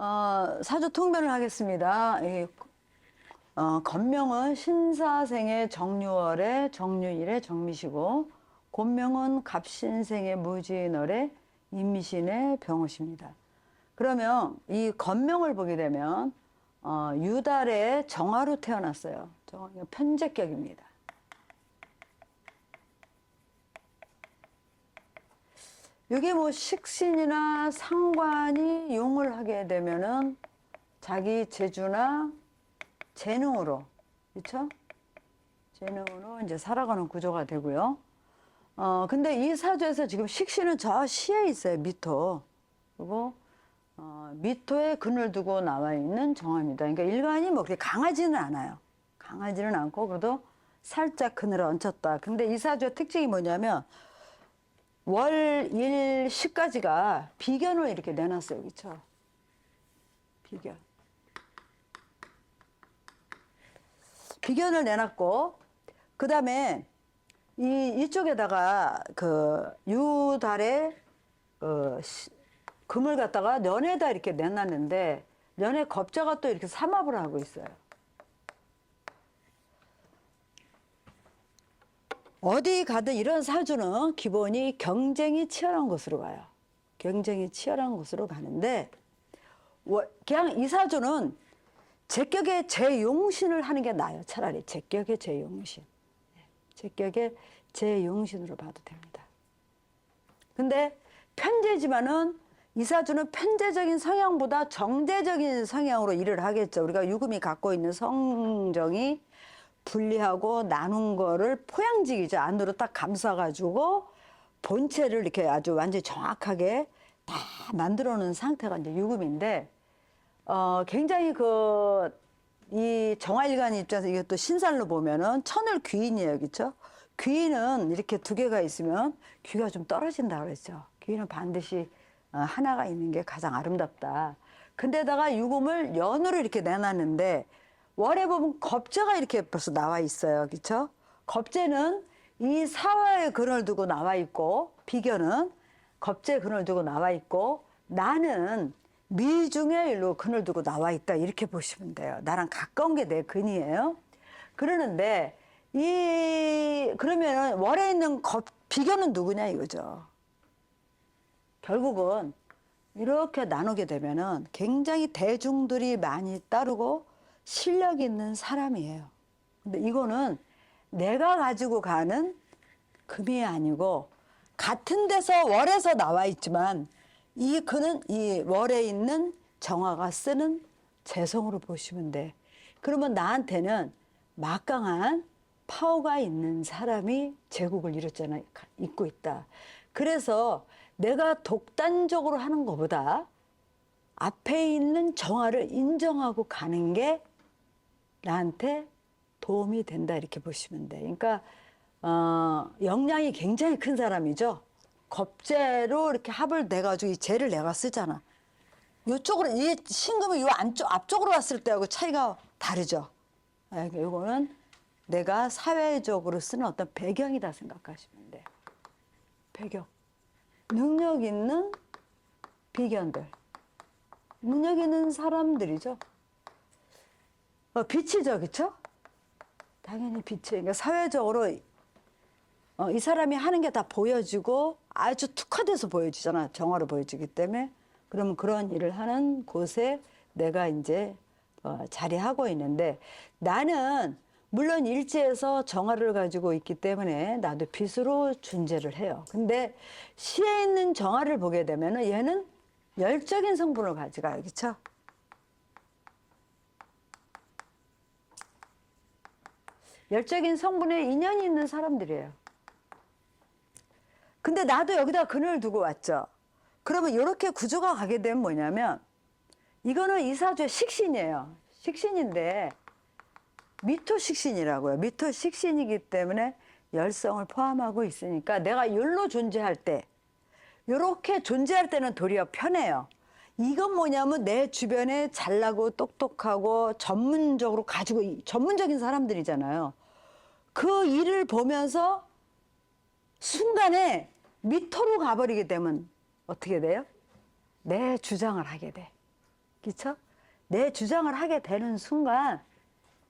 어, 사주 통변을 하겠습니다. 이, 어, 건명은 신사생의 정유월의 정유일의 정미시고 곤명은 갑신생의 무진월의 임신의 병호십니다. 그러면 이 건명을 보게 되면 어, 유달의 정화로 태어났어요. 정- 편제격입니다. 이게 뭐 식신이나 상관이 용을 하게 되면은 자기 재주나 재능으로 그렇죠? 재능으로 이제 살아가는 구조가 되고요. 어 근데 이 사주에서 지금 식신은 저 시에 있어요 미토 그리고 어, 미토에 근을 두고 나와 있는 정화입니다. 그러니까 일간이 뭐 그렇게 강하지는 않아요. 강하지는 않고 그래도 살짝 그늘을 얹혔다. 근데 이 사주의 특징이 뭐냐면 월, 일, 시까지가 비견을 이렇게 내놨어요. 그렇죠? 비견. 비견을 내놨고 그 다음에 이 이쪽에다가 그 유달에 어, 시- 금을 갖다가 년에다 이렇게 내놨는데 년에 겁자가 또 이렇게 삼합을 하고 있어요. 어디 가든 이런 사주는 기본이 경쟁이 치열한 곳으로 가요. 경쟁이 치열한 곳으로 가는데 워- 그냥 이 사주는 제격의 제용신을 하는 게 나아요. 차라리 제격의 제용신. 네, 제격의 제용신으로 봐도 됩니다. 근데 편제지만은 이 사주는 편제적인 성향보다 정제적인 성향으로 일을 하겠죠. 우리가 유금이 갖고 있는 성정이 분리하고 나눈 거를 포양지기죠. 안으로 딱 감싸가지고 본체를 이렇게 아주 완전히 정확하게 다 만들어 놓은 상태가 이제 유금인데, 어, 굉장히 그, 이 정화일관 입장에서 이것도 신살로 보면은 천을 귀인이에요. 그쵸? 귀인은 이렇게 두 개가 있으면 귀가 좀 떨어진다 그랬죠. 귀인은 반드시 어, 하나가 있는 게 가장 아름답다. 근데다가 유금을 연으로 이렇게 내놨는데 월에 보면 겁재가 이렇게 벌써 나와 있어요. 그렇죠? 겁재는 이 사화의 근을 두고 나와 있고 비견은 겁재 근을 두고 나와 있고 나는 미중의 일로 근을 두고 나와 있다 이렇게 보시면 돼요. 나랑 가까운 게 내 근이에요. 그러는데 이 그러면은 월에 있는 겁 비견은 누구냐 이거죠. 결국은 이렇게 나누게 되면은 굉장히 대중들이 많이 따르고 실력 있는 사람이에요. 근데 이거는 내가 가지고 가는 금이 아니고 같은 데서 월에서 나와 있지만 이 그는 이 월에 있는 정화가 쓰는 재성으로 보시면 돼. 그러면 나한테는 막강한 파워가 있는 사람이 제국을 이뤘잖아, 잇고 있다. 그래서 내가 독단적으로 하는 것보다 앞에 있는 정화를 인정하고 가는 게 나한테 도움이 된다 이렇게 보시면 돼. 그러니까 어, 역량이 굉장히 큰 사람이죠. 겁재로 이렇게 합을 내 가지고 이 재를 내가 쓰잖아. 이쪽으로 이 신금이 이 안쪽 앞쪽으로 왔을 때하고 차이가 다르죠. 아, 이거는 내가 사회적으로 쓰는 어떤 배경이다 생각하시면 돼. 배경. 능력 있는 비견들. 능력 있는 사람들이죠. 어, 빛이죠, 그쵸? 당연히 빛이. 그러니까 사회적으로 어, 이 사람이 하는 게 다 보여지고 아주 특화돼서 보여지잖아. 정화로 보여지기 때문에. 그러면 그런 일을 하는 곳에 내가 이제 어, 자리하고 있는데 나는 물론 일지에서 정화를 가지고 있기 때문에 나도 빛으로 존재를 해요. 근데 시에 있는 정화를 보게 되면 은 얘는 열적인 성분을 가져가요. 그쵸? 열적인 성분에 인연이 있는 사람들이에요. 근데 나도 여기다 근을 두고 왔죠. 그러면 이렇게 구조가 가게 되면 뭐냐면 이거는 이사주의 식신이에요. 식신인데 미토 식신이라고요. 미토 식신이기 때문에 열성을 포함하고 있으니까 내가 율로 존재할 때 이렇게 존재할 때는 도리어 편해요. 이건 뭐냐면 내 주변에 잘나고 똑똑하고 전문적으로 가지고 이- 전문적인 사람들이잖아요. 그 일을 보면서 순간에 미토로 가버리게 되면 어떻게 돼요? 내 주장을 하게 돼. 그쵸? 내 주장을 하게 되는 순간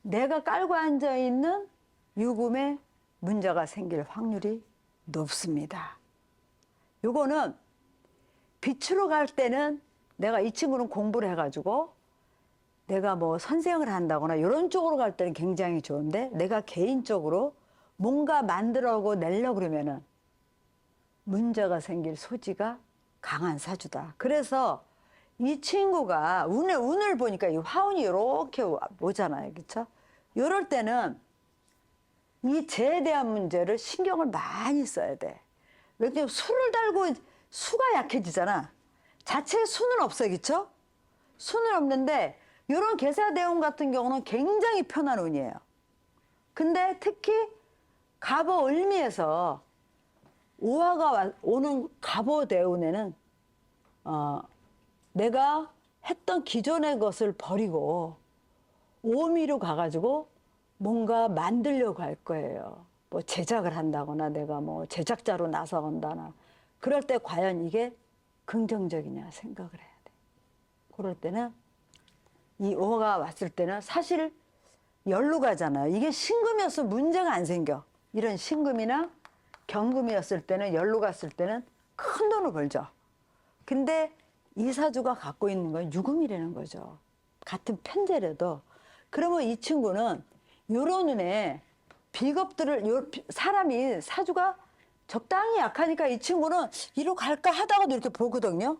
내가 깔고 앉아 있는 유금에 문제가 생길 확률이 높습니다. 요거는 빛으로 갈 때는 내가 이 친구는 공부를 해가지고 내가 뭐 선생을 한다거나 이런 쪽으로 갈 때는 굉장히 좋은데 내가 개인적으로 뭔가 만들어고 내려 그러면은 문제가 생길 소지가 강한 사주다. 그래서 이 친구가 운의 운을 보니까 이 화운이 이렇게 오잖아요. 그렇죠? 이럴 때는 이 재에 대한 문제를 신경을 많이 써야 돼. 왜냐면 수를 달고 수가 약해지잖아. 자체에 수는 없어, 그렇죠? 수는 없는데 이런 계사대운 같은 경우는 굉장히 편한 운이에요. 근데 특히 갑오 을미에서 오화가 와- 오는 갑오 대운에는 어, 내가 했던 기존의 것을 버리고 오미로 가가지고 뭔가 만들려고 할 거예요. 뭐 제작을 한다거나 내가 뭐 제작자로 나서간다나 그럴 때 과연 이게 긍정적이냐 생각을 해야 돼. 그럴 때는 이 오가 왔을 때는 사실 열로 가잖아요. 이게 신금이었으면 문제가 안 생겨. 이런 신금이나 경금이었을 때는 열로 갔을 때는 큰 돈을 벌죠. 근데 이 사주가 갖고 있는 건 유금이라는 거죠. 같은 편제라도. 그러면 이 친구는 요런 눈에 비겁들을 요 비- 사람이 사주가 적당히 약하니까 이 친구는 이로 갈까 하다가도 이렇게 보거든요.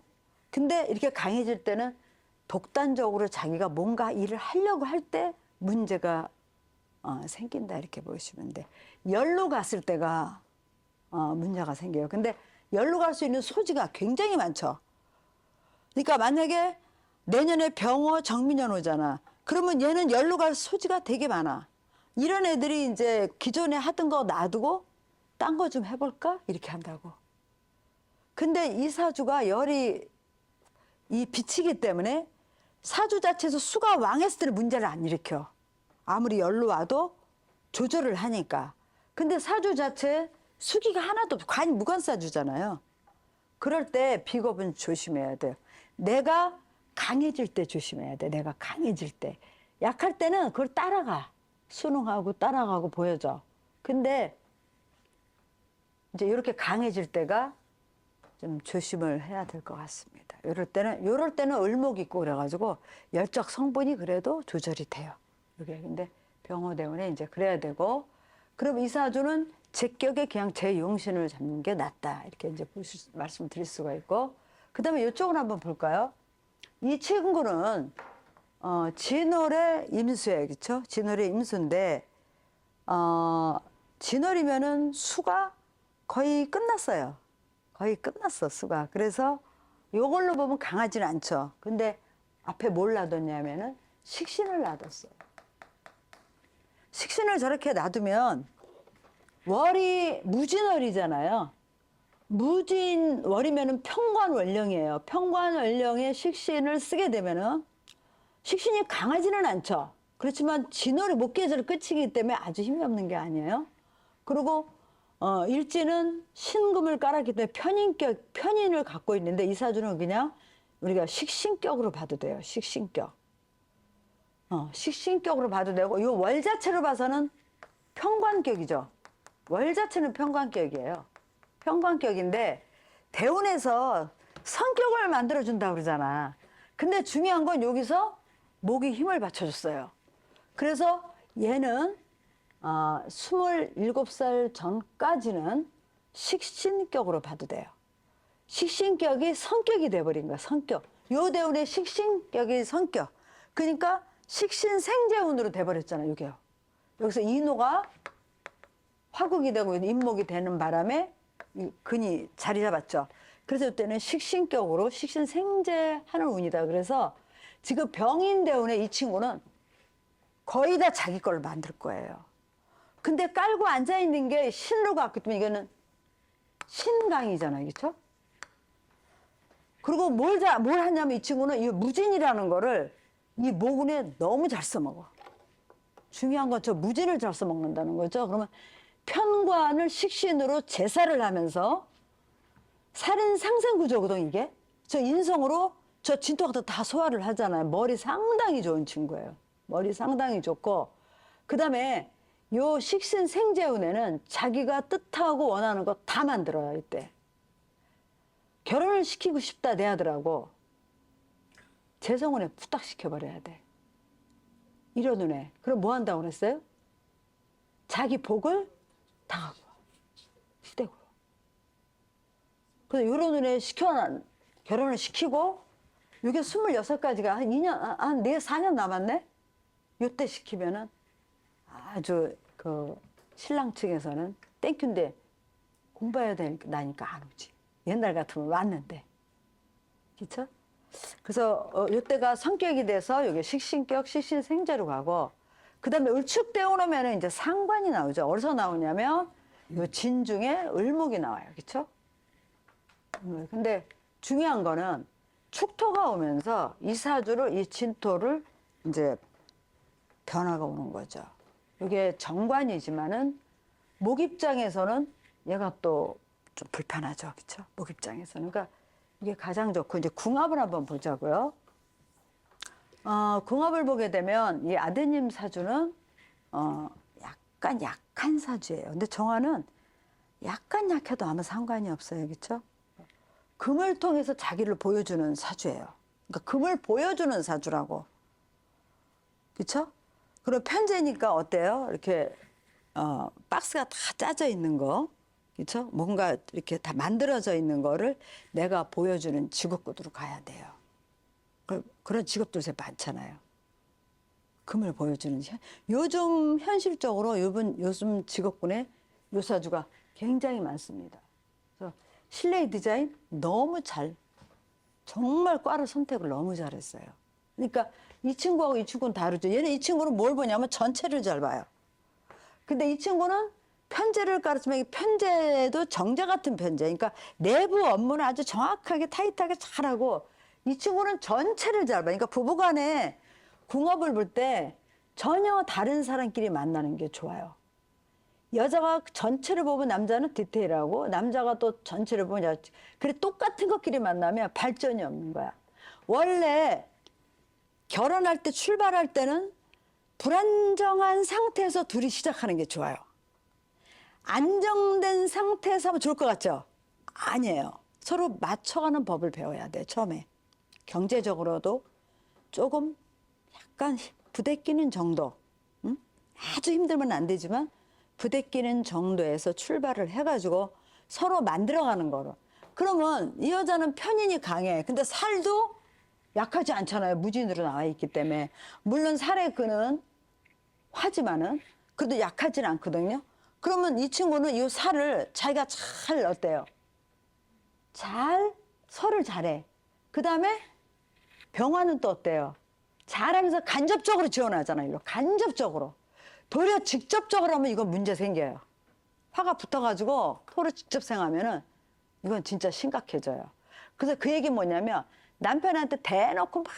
근데 이렇게 강해질 때는 독단적으로 자기가 뭔가 일을 하려고 할 때 문제가 어, 생긴다 이렇게 보시면 돼. 열로 갔을 때가 어, 문제가 생겨요. 근데 열로 갈 수 있는 소지가 굉장히 많죠. 그러니까 만약에 내년에 병어 정민년 오잖아. 그러면 얘는 열로 갈 소지가 되게 많아. 이런 애들이 이제 기존에 하던 거 놔두고 딴 거 좀 해볼까? 이렇게 한다고. 근데 이 사주가 열이 이 빛이기 때문에 사주 자체에서 수가 왕했을 때는 문제를 안 일으켜. 아무리 열로 와도 조절을 하니까. 근데 사주 자체에 수기가 하나도 없어. 관 무관사주잖아요. 그럴 때 비겁은 조심해야 돼요. 내가 강해질 때 조심해야 돼. 내가 강해질 때. 약할 때는 그걸 따라가. 순응하고 따라가고 보여줘. 근데 이제 이렇게 강해질 때가 좀 조심을 해야 될 것 같습니다. 이럴 때는 이럴 때는 을목 있고 그래가지고 열적 성분이 그래도 조절이 돼요. 이게 근데 병호 대운에 이제 그래야 되고 그럼 이 사주는 제격에 그냥 제 용신을 잡는 게 낫다 이렇게 이제 보실, 말씀드릴 수가 있고 그다음에 이쪽을 한번 볼까요? 이 친구는 어, 진월의 임수예요, 그렇죠? 진월의 임수인데 어, 진월이면은 수가 거의 끝났어요. 거의 끝났어 수가. 그래서 요걸로 보면 강하지는 않죠. 근데 앞에 뭘 놔뒀냐면은 식신을 놔뒀어요. 식신을 저렇게 놔두면 월이 무진월이잖아요. 무진 월이면은 평관월령이에요. 평관월령에 식신을 쓰게 되면은 식신이 강하지는 않죠. 그렇지만 진월이 목계절 끝이기 때문에 아주 힘이 없는 게 아니에요. 그리고 어, 일지는 신금을 깔았기 때문에 편인격, 편인을 갖고 있는데 이 사주는 그냥 우리가 식신격으로 봐도 돼요. 식신격. 어, 식신격으로 봐도 되고 이 월 자체로 봐서는 평관격이죠. 월 자체는 평관격이에요. 평관격인데 대운에서 성격을 만들어 준다 그러잖아. 근데 중요한 건 여기서 목이 힘을 받쳐줬어요. 그래서 얘는 어, 27살 전까지는 식신격으로 봐도 돼요. 식신격이 성격이 돼버린 거야, 성격. 요 대운의 식신격이 성격. 그러니까 식신생재운으로 돼버렸잖아, 이게요. 여기서 인호가 화국이 되고 인목이 되는 바람에 이 근이 자리 잡았죠. 그래서 이때는 식신격으로 식신생재하는 운이다. 그래서 지금 병인 대운의 이 친구는 거의 다 자기 걸 만들 거예요. 근데 깔고 앉아 있는 게 신으로 갔기 때문에 이거는 신강이잖아요. 그렇죠? 그리고 뭘, 자, 뭘 하냐면 이 친구는 이 무진이라는 거를 이 모근에 너무 잘 써먹어. 중요한 건 저 무진을 잘 써먹는다는 거죠. 그러면 편관을 식신으로 제사를 하면서 살인 상생 구조거든, 이게. 저 인성으로 저 진토가 다 소화를 하잖아요. 머리 상당히 좋은 친구예요. 머리 상당히 좋고 그다음에 요 식신 생재운에는 자기가 뜻하고 원하는 거 다 만들어요 이때. 결혼을 시키고 싶다 내 아들하고 재성운에 부탁 시켜버려야 돼. 이런 눈에. 그럼 뭐 한다고 그랬어요? 자기 복을 와. 시댁으로. 그래서 이런 눈에 시켜 결혼을 시키고 이게 26가지가 한 2년, 아, 한 4, 4년 남았네? 요때 시키면은 아주 그 신랑 측에서는 땡큐인데 공부해야 되니까 안 오지. 옛날 같으면 왔는데. 그쵸? 그래서 어, 요때가 성격이 돼서 여기 식신격, 식신생재로 가고 그 다음에 을축되어 오면 이제 상관이 나오죠. 어디서 나오냐면 요 진중에 을목이 나와요. 그쵸? 음, 근데 중요한 거는 축토가 오면서 이 사주를 이 진토를 이제 변화가 오는 거죠. 이게 정관이지만은 목 입장에서는 얘가 또 좀 불편하죠. 그렇죠? 목 입장에서는. 그러니까 이게 가장 좋고 이제 궁합을 한번 보자고요. 어, 궁합을 보게 되면 이 아드님 사주는 어, 약간 약한 사주예요. 근데 정화는 약간 약해도 아무 상관이 없어요. 그렇죠? 금을 통해서 자기를 보여주는 사주예요. 그러니까 금을 보여주는 사주라고. 그렇죠? 그리고 편제니까 어때요? 이렇게 어, 박스가 다 짜져 있는 거, 그렇죠? 뭔가 이렇게 다 만들어져 있는 거를 내가 보여주는 직업구도로 가야 돼요. 그, 그런 직업들 요새 많잖아요. 금을 보여주는 현- 요즘 현실적으로 요번 요즘 직업군에 요사주가 굉장히 많습니다. 그래서 실내 디자인 너무 잘 정말 과를 선택을 너무 잘했어요. 그러니까 이 친구하고 이 친구는 다르죠. 얘는 이 친구는 뭘 보냐면 전체를 잘 봐요. 근데 이 친구는 편제를 가르치면 이 편제도 정제 같은 편제. 그러니까 내부 업무는 아주 정확하게 타이트하게 잘하고 이 친구는 전체를 잘 봐. 그러니까 부부간에 궁합을 볼 때 전혀 다른 사람끼리 만나는 게 좋아요. 여자가 전체를 보면 남자는 디테일하고 남자가 또 전체를 보면. 그래 똑같은 것끼리 만나면 발전이 없는 거야. 원래 결혼할 때 출발할 때는 불안정한 상태에서 둘이 시작하는 게 좋아요. 안정된 상태에서 하면 좋을 것 같죠? 아니에요. 서로 맞춰가는 법을 배워야 돼, 처음에. 경제적으로도 조금 약간 부대끼는 정도. 응? 아주 힘들면 안 되지만 부대끼는 정도에서 출발을 해가지고 서로 만들어가는 거로. 그러면 이 여자는 편인이 강해. 근데 살도 약하지 않잖아요. 무진으로 나와 있기 때문에. 물론 살의 근은 하지만은 그래도 약하진 않거든요. 그러면 이 친구는 이 살을 자기가 잘 어때요? 잘 설을 잘해. 그 다음에 병화는 또 어때요? 잘하면서 간접적으로 지원하잖아요. 간접적으로. 도리어 직접적으로 하면 이건 문제 생겨요. 화가 붙어가지고 서로 직접 생하면은 이건 진짜 심각해져요. 그래서 그 얘기 뭐냐면 남편한테 대놓고 막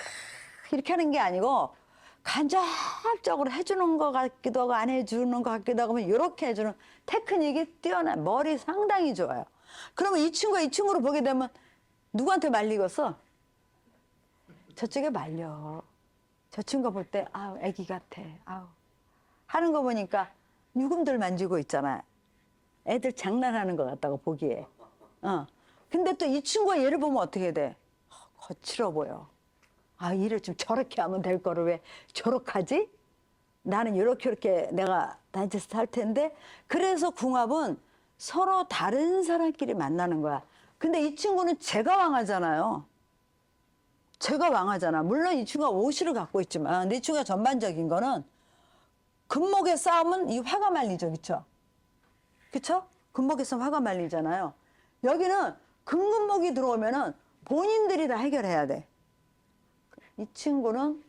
이렇게 하는 게 아니고 간접적으로 해주는 것 같기도 하고 안 해주는 것 같기도 하고 이렇게 해주는 테크닉이 뛰어난 머리 상당히 좋아요. 그러면 이 친구가 이 친구를 보게 되면 누구한테 말리겠어? 저쪽에 말려. 저 친구 볼 때 아우 애기 같아. 아우 하는 거 보니까 유금들 만지고 있잖아. 애들 장난하는 것 같다고 보기에. 어. 근데 또 이 친구가 얘를 보면 어떻게 돼? 어, 거칠어 보여. 아, 일을 좀 저렇게 하면 될 거를 왜 저렇게 하지? 나는 이렇게 이렇게 내가 다이제스트 할 텐데 그래서 궁합은 서로 다른 사람끼리 만나는 거야. 근데 이 친구는 제가 왕하잖아요. 제가 왕하잖아. 물론 이 친구가 오시를 갖고 있지만 이 친구가 전반적인 거는 금목의 싸움은 이 화가 말리죠. 그쵸? 그쵸? 금목에서 화가 말리잖아요. 여기는 금금목이 들어오면은 본인들이 다 해결해야 돼. 이 친구는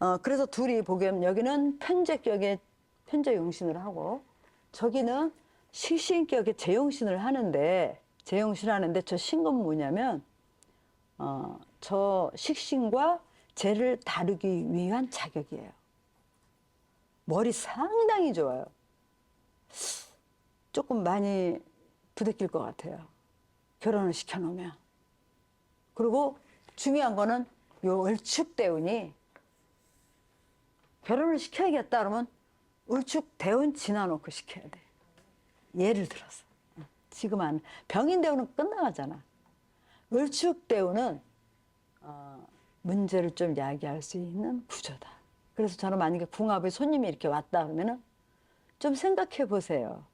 어 그래서 둘이 보기엔 여기는 편제격의 편제 용신을 하고 저기는 식신격의 제용신을 하는데 제용신 하는데 저 신금 뭐냐면 어 저 식신과 재를 다루기 위한 자격이에요. 머리 상당히 좋아요. 조금 많이 부대낄 것 같아요. 결혼을 시켜놓으면. 그리고 중요한 거는 요 을축 대운이 결혼을 시켜야겠다 그러면 을축 대운 지나놓고 시켜야 돼. 예를 들어서. 지금 안 병인 대운은 끝나가잖아. 을축 대운은 어, 문제를 좀 야기할 수 있는 구조다. 그래서 저는 만약에 궁합에 손님이 이렇게 왔다 그러면은 좀 생각해 보세요.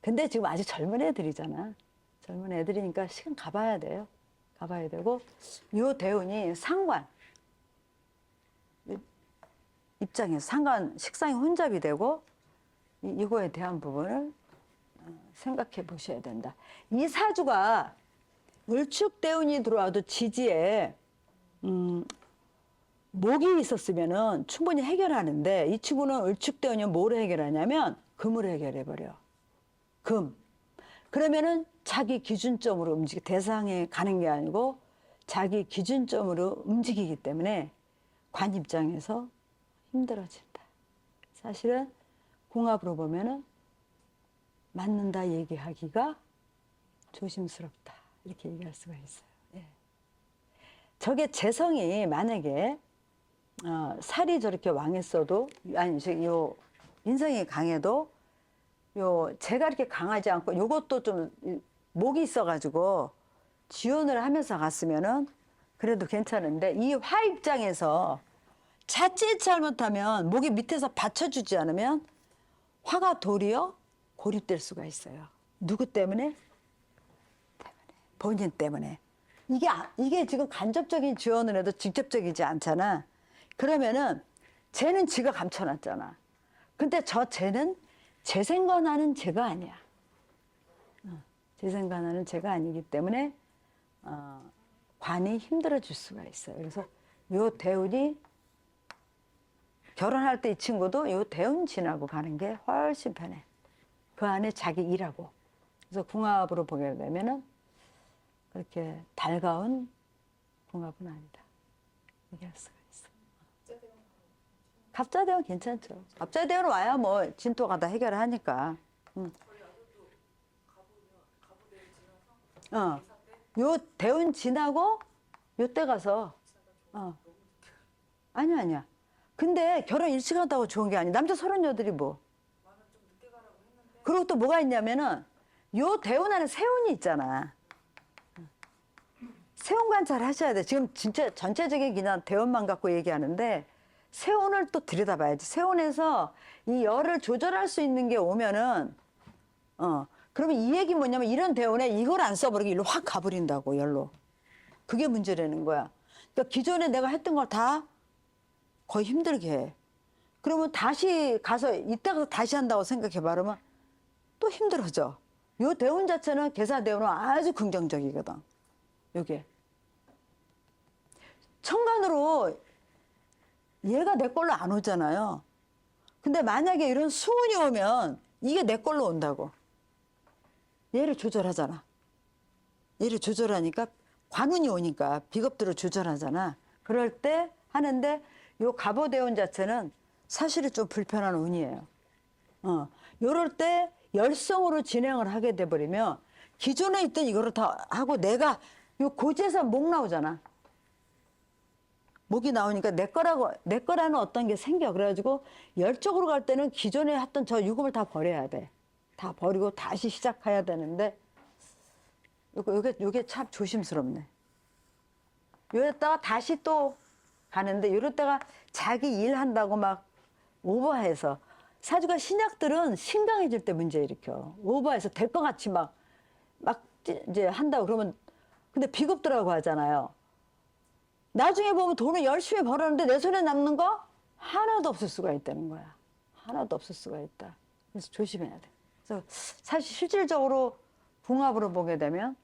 근데 지금 아직 젊은 애들이잖아. 젊은 애들이니까 시간 가봐야 돼요. 가봐야 되고 요 대운이 상관 입장에서 상관 식상이 혼잡이 되고 이- 이거에 대한 부분을 어, 생각해 보셔야 된다. 이 사주가 을축 대운이 들어와도 지지에 음, 목이 있었으면은 충분히 해결하는데 이 친구는 을축 대운이 뭘 해결하냐면 금을 해결해 버려. 금. 그러면은 자기 기준점으로 움직이 대상에 가는 게 아니고 자기 기준점으로 움직이기 때문에 관 입장에서 힘들어진다. 사실은 궁합으로 보면은 맞는다 얘기하기가 조심스럽다 이렇게 얘기할 수가 있어요. 예. 저게 재성이 만약에 어, 살이 저렇게 왕했어도 아니 요 인성이 강해도 요 제가 이렇게 강하지 않고 요것도 좀 이- 목이 있어가지고 지원을 하면서 갔으면은 그래도 괜찮은데 이 화 입장에서 자칫 잘못하면 목이 밑에서 받쳐주지 않으면 화가 도리어 고립될 수가 있어요. 누구 때문에? 본인 때문에. 이게 아- 이게 지금 간접적인 지원을 해도 직접적이지 않잖아. 그러면은 쟤는 지가 감춰놨잖아. 근데 저 쟤는 제 생각나는 쟤가 아니야. 어, 제 생각나는 쟤가 아니기 때문에 어, 관이 힘들어질 수가 있어요. 그래서 요 대운이 결혼할 때 이 친구도 요 대운 지나고 가는 게 훨씬 편해. 그 안에 자기 일하고. 그래서 궁합으로 보게 되면은 그렇게 달가운 궁합은 아니다. 얘기할 수가 있어. 갑자대원 괜찮죠. 갑자대원 와야 뭐 진토가 다 해결하니까. 응. 어. 요 대운 지나고 요때 가서 어. 아니야 아니야. 근데 결혼 일찍 한다고 좋은 게 아니야. 남자 서른여덟이 뭐. 그리고 또 뭐가 있냐면은 요 대운 안에 세운이 있잖아. 세운 관찰 하셔야 돼. 지금 진짜 전체적인 그냥 대운만 갖고 얘기하는데 세운을 또 들여다봐야지. 세운에서 이 열을 조절할 수 있는 게 오면은 어 그러면 이 얘기 뭐냐면 이런 대운에 이걸 안 써버리고 일로 확 가버린다고 열로. 그게 문제라는 거야. 그러니까 기존에 내가 했던 걸 다 거의 힘들게 해. 그러면 다시 가서 이따가 다시 한다고 생각해 봐 그러면 또 힘들어져. 요 대운 자체는 계사 대운은 아주 긍정적이거든. 요게. 천간으로 얘가 내 걸로 안 오잖아요. 근데 만약에 이런 수운이 오면 이게 내 걸로 온다고. 얘를 조절하잖아. 얘를 조절하니까 관운이 오니까 비겁들을 조절하잖아. 그럴 때 하는데 요 갑오대운 자체는 사실은 좀 불편한 운이에요. 어, 요럴 때 열성으로 진행을 하게 돼버리면 기존에 있던 이거를 다 하고 내가 요 고지에서 목 나오잖아. 목이 나오니까 내 거라고 내 거라는 어떤 게 생겨. 그래가지고 열적으로 갈 때는 기존에 했던 저 유금을 다 버려야 돼. 다 버리고 다시 시작해야 되는데 요거 요게 요게 참 조심스럽네. 요랬다가 다시 또 가는데 요럴 때가 자기 일 한다고 막 오버해서 사주가 신약들은 신강해질 때 문제 일으켜. 오버해서 될 것 같이 막, 막 이제 한다고 그러면 근데 비겁더라고 하잖아요. 나중에 보면 돈을 열심히 벌었는데 내 손에 남는 거 하나도 없을 수가 있다는 거야. 하나도 없을 수가 있다. 그래서 조심해야 돼. 그래서 사실 실질적으로 궁합으로 보게 되면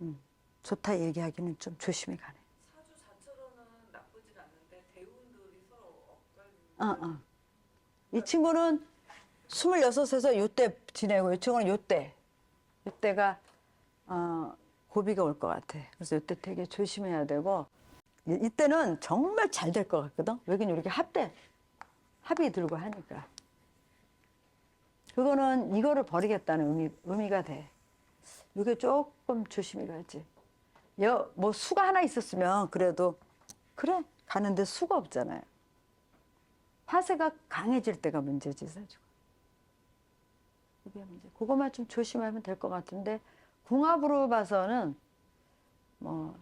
음, 좋다 얘기하기는 좀 조심히 가네. 사주 자체로는 나쁘진 않는데 대운들이 서로 엇갈리는 어, 어. 이 친구는 26에서 요때 지내고 이 친구는 요때. 요때가 어, 고비가 올 것 같아. 그래서 요때 되게 조심해야 되고 이- 이때는 정말 잘 될 것 같거든. 왜냐면 이렇게 합대 합이 들고 하니까. 그거는 이거를 버리겠다는 의미, 의미가 돼. 이게 조금 조심히 가지. 여, 뭐 수가 하나 있었으면 그래도 그래 가는데 수가 없잖아요. 화세가 강해질 때가 문제지 사주가. 그게 문제. 그것만 좀 조심하면 될 것 같은데 궁합으로 봐서는 뭐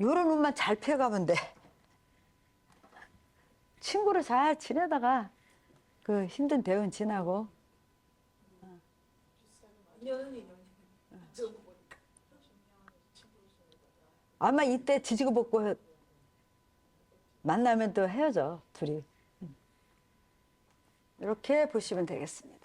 요런 운만 잘 피해가면 돼. 친구를 잘 지내다가 그 힘든 대운 지나고. 아마 이때 지지고 볶고 만나면 또 헤어져 둘이. 이렇게 보시면 되겠습니다.